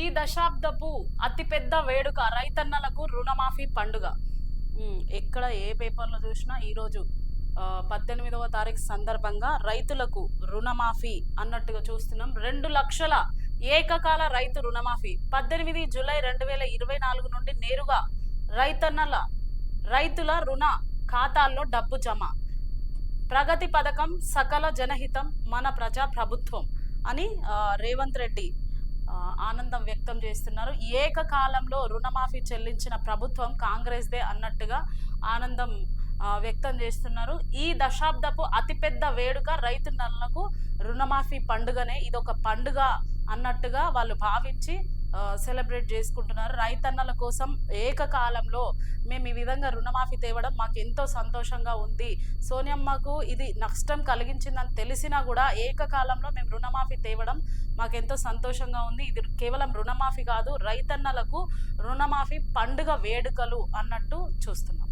ఈ దశాబ్దపు అతిపెద్ద వేడుక రైతన్నలకు రుణమాఫీ పండుగ. ఎక్కడ ఏ పేపర్లో చూసినా ఈరోజు పద్దెనిమిదవ తారీఖు సందర్భంగా రైతులకు రుణమాఫీ అన్నట్టుగా చూస్తున్నాం. రెండు లక్షల ఏకకాల రైతు రుణమాఫీ. పద్దెనిమిది జూలై రెండు వేల ఇరవై నాలుగు నుండి నేరుగా రైతన్నల రైతుల రుణ ఖాతాల్లో డబ్బు జమ. ప్రగతి పథకం సకల జనహితం మన ప్రజా ప్రభుత్వం అని రేవంత్ రెడ్డి ఆనందం వ్యక్తం చేస్తున్నారు. ఏకకాలంలో రుణమాఫీ చెల్లించిన ప్రభుత్వం కాంగ్రెస్దే అన్నట్టుగా ఆనందం వ్యక్తం చేస్తున్నారు. ఈ దశాబ్దపు అతిపెద్ద వేడుక రైతులకు రుణమాఫీ పండుగనే ఇది ఒక పండుగ అన్నట్టుగా వాళ్ళు భావించి సెలబ్రేట్ చేసుకుంటున్నారు. రైతన్నల కోసం ఏకకాలంలో మేము ఈ విధంగా రుణమాఫీ తేవడం మాకు ఎంతో సంతోషంగా ఉంది. సోనియమ్మకు ఇది నష్టం కలిగించిందని తెలిసినా కూడా ఏకకాలంలో మేము రుణమాఫీ తేవడం మాకు ఎంతో సంతోషంగా ఉంది. ఇది కేవలం రుణమాఫీ కాదు రైతన్నలకు రుణమాఫీ పండుగ వేడుకలు అన్నట్టు చూస్తున్నాం.